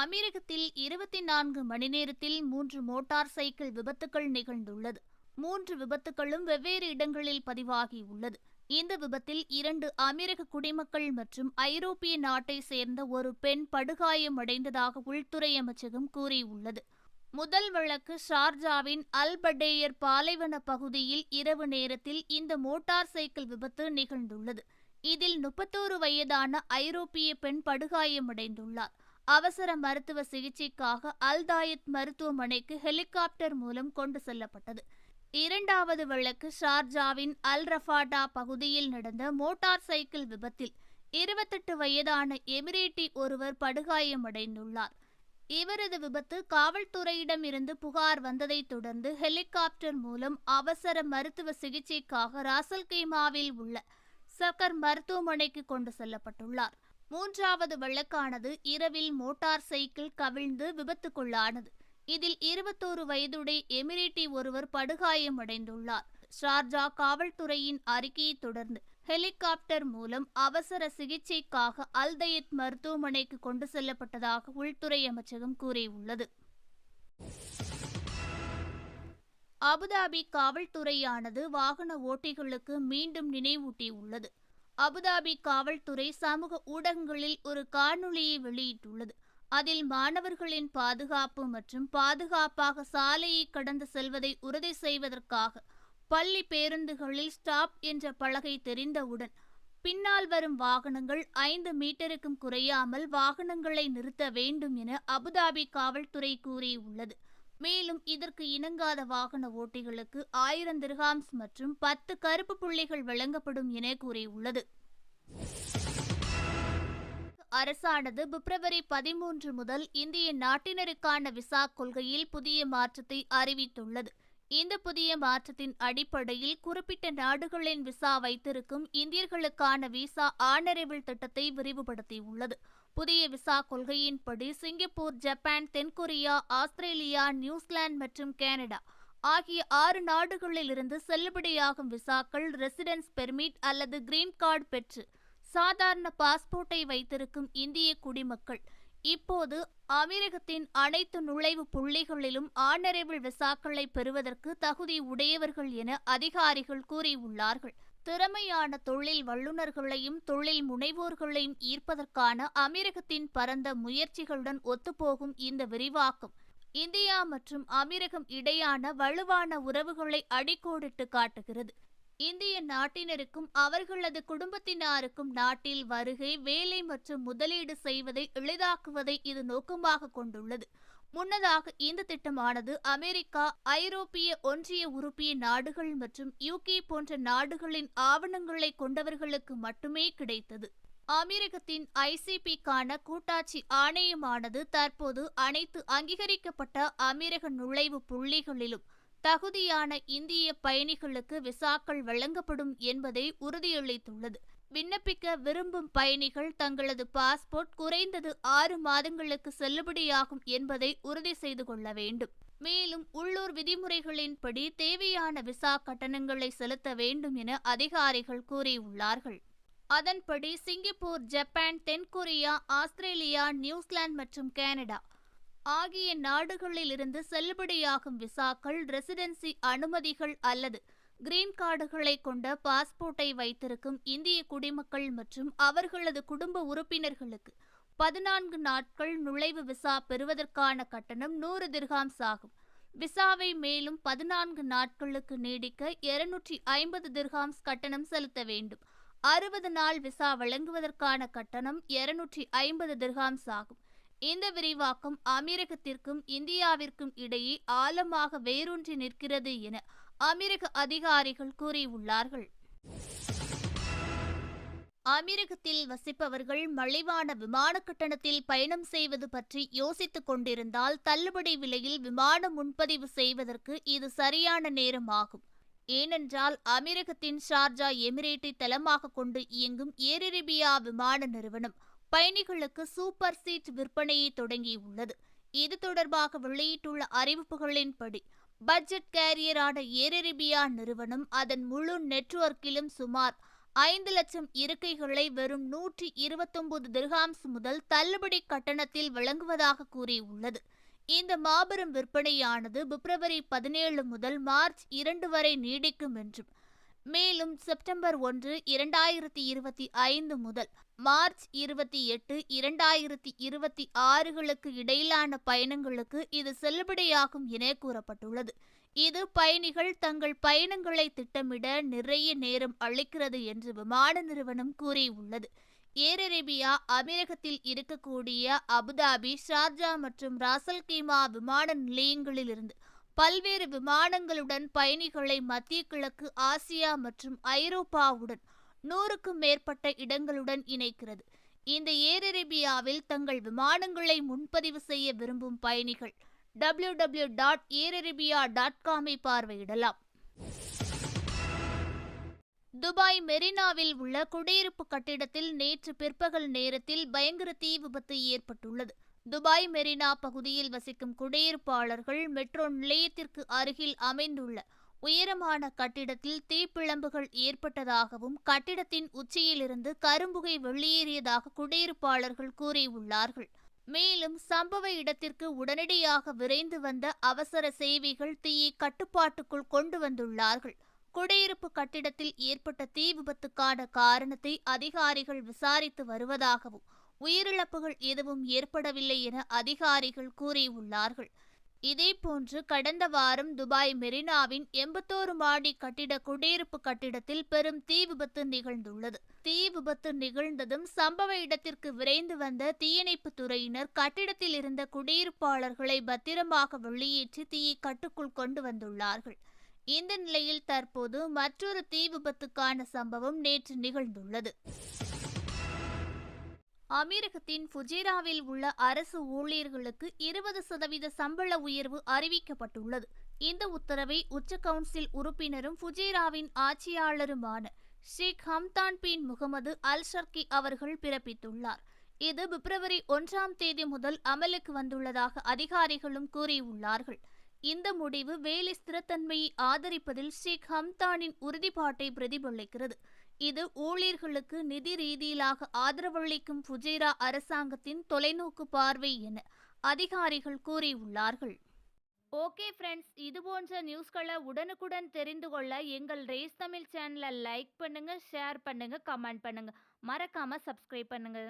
அமெரிக்கத்தில் இருபத்தி நான்கு மணி நேரத்தில் மூன்று மோட்டார் சைக்கிள் விபத்துகள் நிகழ்ந்துள்ளது. மூன்று விபத்துகளும் வெவ்வேறு இடங்களில் பதிவாகியுள்ளது இந்த விபத்தில் இரண்டு அமெரிக்க குடிமக்கள் மற்றும் ஐரோப்பிய நாட்டை சேர்ந்த ஒரு பெண் படுகாயமடைந்ததாக உள்துறை அமைச்சகம் கூறியுள்ளது. முதல் வழக்கு ஷார்ஜாவின் அல் படேயர் பாலைவன பகுதியில் இரவு நேரத்தில் இந்த மோட்டார் சைக்கிள் விபத்து நிகழ்ந்துள்ளது. இதில் முப்பத்தோரு வயதான ஐரோப்பிய பெண் படுகாயமடைந்துள்ளார். அவசர மருத்துவ சிகிச்சைக்காக அல்தாயத் மருத்துவமனைக்கு ஹெலிகாப்டர் மூலம் கொண்டு செல்லப்பட்டது. இரண்டாவது வழக்கு ஷார்ஜாவின் அல் ரஃபாடா பகுதியில் நடந்த மோட்டார் சைக்கிள் விபத்தில் இருபத்தெட்டு வயதான எமிரேட்டி ஒருவர் படுகாயமடைந்துள்ளார். இவரது விபத்து காவல்துறையிடம் இருந்து புகார் வந்ததைத் தொடர்ந்து ஹெலிகாப்டர் மூலம் அவசர மருத்துவ சிகிச்சைக்காக ராசல்கைமாவில் உள்ள சக்கர் மருத்துவமனைக்கு கொண்டு செல்லப்பட்டுள்ளார். மூன்றாவது வழக்கானது இரவில் மோட்டார் சைக்கிள் கவிழ்ந்து விபத்துக்குள்ளானது. இதில் இருபத்தோரு வயதுடைய எமிரேட்டி ஒருவர் படுகாயமடைந்துள்ளார். ஷார்ஜா காவல்துறையின் அறிக்கையை தொடர்ந்து ஹெலிகாப்டர் மூலம் அவசர சிகிச்சைக்காக அல்தயத் மருத்துவமனைக்கு கொண்டு செல்லப்பட்டதாக உள்துறை அமைச்சகம் கூறியுள்ளது. அபுதாபி காவல்துறையானது வாகன ஓட்டிகளுக்கு மீண்டும் நினைவூட்டியுள்ளது. அபுதாபி காவல்துறை சமூக ஊடகங்களில் ஒரு காணொளியை வெளியிட்டுள்ளது. அதில் மாணவர்களின் பாதுகாப்பு மற்றும் பாதுகாப்பாக சாலையை கடந்து செல்வதை உறுதி செய்வதற்காக பள்ளி பேருந்துகளில் ஸ்டாப் என்ற பலகை தெரிந்தவுடன் பின்னால் வரும் வாகனங்கள் ஐந்து மீட்டருக்கும் குறையாமல் வாகனங்களை நிறுத்த வேண்டும் என அபுதாபி காவல்துறை கூறியுள்ளது. மேலும் இதற்கு இணங்காத வாகன ஓட்டிகளுக்கு ஆயிரம் திர்ஹாம்ஸ் மற்றும் பத்து கருப்பு புள்ளிகள் வழங்கப்படும் என கூறியுள்ளது. அரசானது பிப்ரவரி பதிமூன்று முதல் இந்திய நாட்டினருக்கான விசா கொள்கையில் புதிய மாற்றத்தை அறிவித்துள்ளது. இந்த புதிய மாற்றத்தின் அடிப்படையில் குறிப்பிட்ட நாடுகளின் விசா வைத்திருக்கும் இந்தியர்களுக்கான விசா ஆனரேபிள் திட்டத்தை விரிவுபடுத்தியுள்ளது. புதிய விசா கொள்கையின்படி சிங்கப்பூர் ஜப்பான் தென்கொரியா ஆஸ்திரேலியா நியூசிலாந்து மற்றும் கனடா ஆகிய ஆறு நாடுகளிலிருந்து செல்லுபடியாகும் விசாக்கள் ரெசிடென்ஸ் பெர்மிட் அல்லது கிரீன் கார்டு பெற்று சாதாரண பாஸ்போர்ட்டை வைத்திருக்கும் இந்திய குடிமக்கள். இப்போது அமீரகத்தின் அனைத்து நுழைவு புள்ளிகளிலும் ஆனரேபிள் விசாக்களை பெறுவதற்கு தகுதி உடையவர்கள் என அதிகாரிகள் கூறியுள்ளார்கள். திறமையான தொழில் வல்லுநர்களையும் தொழில் முனைவோர்களையும் ஈர்ப்பதற்கான அமீரகத்தின் பரந்த முயற்சிகளுடன் ஒத்துப்போகும் இந்த விரிவாக்கம். இந்தியா மற்றும் அமீரகம் இடையான வலுவான உறவுகளை அடிக்கோடிட்டு காட்டுகிறது. இந்திய நாட்டினருக்கும் அவர்களது குடும்பத்தினருக்கும் நாட்டில் வருகை வேலை மற்றும் முதலீடு செய்வதை எளிதாக்குவதை இது நோக்கமாக கொண்டுள்ளது. முன்னதாக இந்த திட்டமானது அமெரிக்கா ஐரோப்பிய ஒன்றிய உறுப்பிய நாடுகள் மற்றும் யூகே போன்ற நாடுகளின் ஆவணங்களை கொண்டவர்களுக்கு மட்டுமே கிடைத்தது. அமெரிக்கத்தின் ஐசிபிக்கான கூட்டாட்சி ஆணையமானது தற்போது அனைத்து அங்கீகரிக்கப்பட்ட அமெரிக்க நுழைவு புள்ளிகளிலும் தகுதியான இந்திய பயணிகளுக்கு விசாக்கள் வழங்கப்படும் என்பதை உறுதியளித்துள்ளது. விண்ணப்பிக்க விரும்பும் பயணிகள் தங்களது பாஸ்போர்ட் குறைந்தது ஆறு மாதங்களுக்கு செல்லுபடியாகும் என்பதை உறுதி செய்து கொள்ள வேண்டும். மேலும் உள்ளூர் விதிமுறைகளின்படி தேவையான விசா கட்டணங்களை செலுத்த வேண்டும் என அதிகாரிகள் கூறியுள்ளார்கள். அதன்படி சிங்கப்பூர் ஜப்பான் தென்கொரியா ஆஸ்திரேலியா நியூசிலாந்து மற்றும் கனடா ஆகிய நாடுகளிலிருந்து செல்லுபடியாகும் விசாக்கள் ரெசிடென்சி அனுமதிகள் அல்லது கிரீன் கார்டுகளை கொண்ட பாஸ்போர்ட்டை வைத்திருக்கும் இந்திய குடிமக்கள் மற்றும் அவர்களது குடும்ப உறுப்பினர்களுக்கு பதினான்கு நாட்கள் நுழைவு விசா பெறுவதற்கான கட்டணம் நூறு திர்ஹாம்ஸ் ஆகும். விசாவை மேலும் பதினான்கு நாட்களுக்கு நீடிக்க இருநூற்றி ஐம்பது திர்ஹாம்ஸ் கட்டணம் செலுத்த வேண்டும். அறுபது நாள் விசா வழங்குவதற்கான கட்டணம் இருநூற்றி ஐம்பது திர்ஹாம்ஸ் ஆகும். இந்த விரிவாக்கம் அமீரகத்திற்கும் இந்தியாவிற்கும் இடையே ஆழமாக வேரூன்றி நிற்கிறது என அமீரக அதிகாரிகள் கூறியுள்ளார்கள். அமீரகத்தில் வசிப்பவர்கள் மலிவான விமான கட்டணத்தில் பயணம் செய்வது பற்றி யோசித்துக் கொண்டிருந்தால் தள்ளுபடி விலையில் விமான முன்பதிவு செய்வதற்கு இது சரியான நேரமாகும். ஏனென்றால் அமீரகத்தின் ஷார்ஜா எமிரேட்டை தளமாக கொண்டு இயங்கும் ஏர் விமான நிறுவனம் பயணிகளுக்கு சூப்பர் சீட் விற்பனையை தொடங்கியுள்ளது. இது தொடர்பாக வெளியிட்டுள்ள அறிவிப்புகளின்படி பட்ஜெட் கேரியரான ஏர் நிறுவனம் அதன் முழு நெட்வொர்க்கிலும் சுமார் ஐந்து லட்சம் இருக்கைகளை வெறும் நூற்றி இருபத்தொன்பது திர்ஹாம்ஸ் முதல் தள்ளுபடி கட்டணத்தில் வழங்குவதாக கூறியுள்ளது. இந்த மாபெரும் விற்பனையானது பிப்ரவரி பதினேழு முதல் மார்ச் இரண்டு வரை நீடிக்கும் என்றும் மேலும் செப்டம்பர் ஒன்று இரண்டாயிரத்தி இருபத்தி ஐந்து முதல் மார்ச் இருபத்தி எட்டு இரண்டாயிரத்தி இருபத்தி ஆறுகளுக்கு இடையிலான பயணங்களுக்கு இது செல்லுபடியாகும் என கூறப்பட்டுள்ளது. இது பயணிகள் தங்கள் பயணங்களை திட்டமிட நிறைய நேரம் அளிக்கிறது என்று விமான நிறுவனம் கூறியுள்ளது. ஏர் அரேபியா அமீரகத்தில் இருக்கக்கூடிய அபுதாபி ஷார்ஜா மற்றும் ராசல் கீமா விமான நிலையங்களிலிருந்து பல்வேறு விமானங்களுடன் பயணிகளை மத்திய கிழக்கு ஆசியா மற்றும் ஐரோப்பாவுடன் நூறுக்கும் மேற்பட்ட இடங்களுடன் இணைக்கிறது. இந்த ஏர் அரேபியாவில் தங்கள் விமானங்களை முன்பதிவு செய்ய விரும்பும் பயணிகள் W W dot air Arabia dot காமை பார்வையிடலாம். துபாய் மெரினாவில் உள்ள குடியிருப்பு கட்டிடத்தில் நேற்று பிற்பகல் நேரத்தில் பயங்கர தீ விபத்து ஏற்பட்டுள்ளது. துபாய் மெரினா பகுதியில் வசிக்கும் குடியிருப்பாளர்கள் மெட்ரோ நிலையத்திற்கு அருகில் அமைந்துள்ள உயரமான கட்டிடத்தில் தீப்பிழம்புகள் ஏற்பட்டதாகவும் கட்டிடத்தின் உச்சியிலிருந்து கரும்புகை வெளியேறியதாக குடியிருப்பாளர்கள் கூறியுள்ளார்கள். மேலும் சம்பவ இடத்திற்கு உடனடியாக விரைந்து வந்த அவசர சேவைகள் தீயை கட்டுப்பாட்டுக்குள் கொண்டு வந்துள்ளார்கள். குடியிருப்பு கட்டிடத்தில் ஏற்பட்ட தீ விபத்துக்கான காரணத்தை அதிகாரிகள் விசாரித்து வருவதாகவும் உயிரிழப்புகள் எதுவும் ஏற்படவில்லை என அதிகாரிகள் கூறியுள்ளார்கள். இதேபோன்று கடந்த வாரம் துபாய் மெரினாவின் எண்பத்தோரு மாடி கட்டிட குடியிருப்பு கட்டிடத்தில் பெரும் தீ விபத்து நிகழ்ந்துள்ளது. தீ விபத்து நிகழ்ந்ததும் சம்பவ இடத்திற்கு விரைந்து வந்த தீயணைப்பு துறையினர் கட்டிடத்தில் இருந்த குடியிருப்பாளர்களை பத்திரமாக வெளியேற்றி தீயை கட்டுக்குள் கொண்டு வந்துள்ளார்கள். இந்த நிலையில் தற்போது மற்றொரு தீ விபத்துக்கான சம்பவம் நேற்று நிகழ்ந்துள்ளது. அமீரகத்தின் ஃபுஜேராவில் உள்ள அரசு ஊழியர்களுக்கு இருபது சதவீத சம்பள உயர்வு அறிவிக்கப்பட்டுள்ளது. இந்த உத்தரவை உச்ச கவுன்சில் உறுப்பினரும் ஃபுஜேராவின் ஆட்சியாளருமான ஷேக் ஹம்தான் பின் முகமது அல் ஷர்கி அவர்கள் பிறப்பித்துள்ளார். இது பிப்ரவரி ஒன்றாம் தேதி முதல் அமலுக்கு வந்துள்ளதாக அதிகாரிகளும் கூறியுள்ளார்கள். இந்த முடிவு வேலை ஸ்திரத்தன்மையை ஆதரிப்பதில் ஷேக் ஹம்தானின் உறுதிப்பாட்டை பிரதிபலிக்கிறது. இது ஊழியர்களுக்கு நிதி ரீதியிலாக ஆதரவளிக்கும் புஜேரா அரசாங்கத்தின் தொலைநோக்கு பார்வை என அதிகாரிகள் கூறியுள்ளார்கள். ஓகே ஃப்ரெண்ட்ஸ் இது போன்ற நியூஸ்களை உடனுக்குடன் தெரிந்து கொள்ள எங்கள் ரேஸ் தமிழ் சேனலை லைக் பண்ணுங்க ஷேர் பண்ணுங்க கமெண்ட் பண்ணுங்க. மறக்காம சப்ஸ்கிரைப் பண்ணுங்க.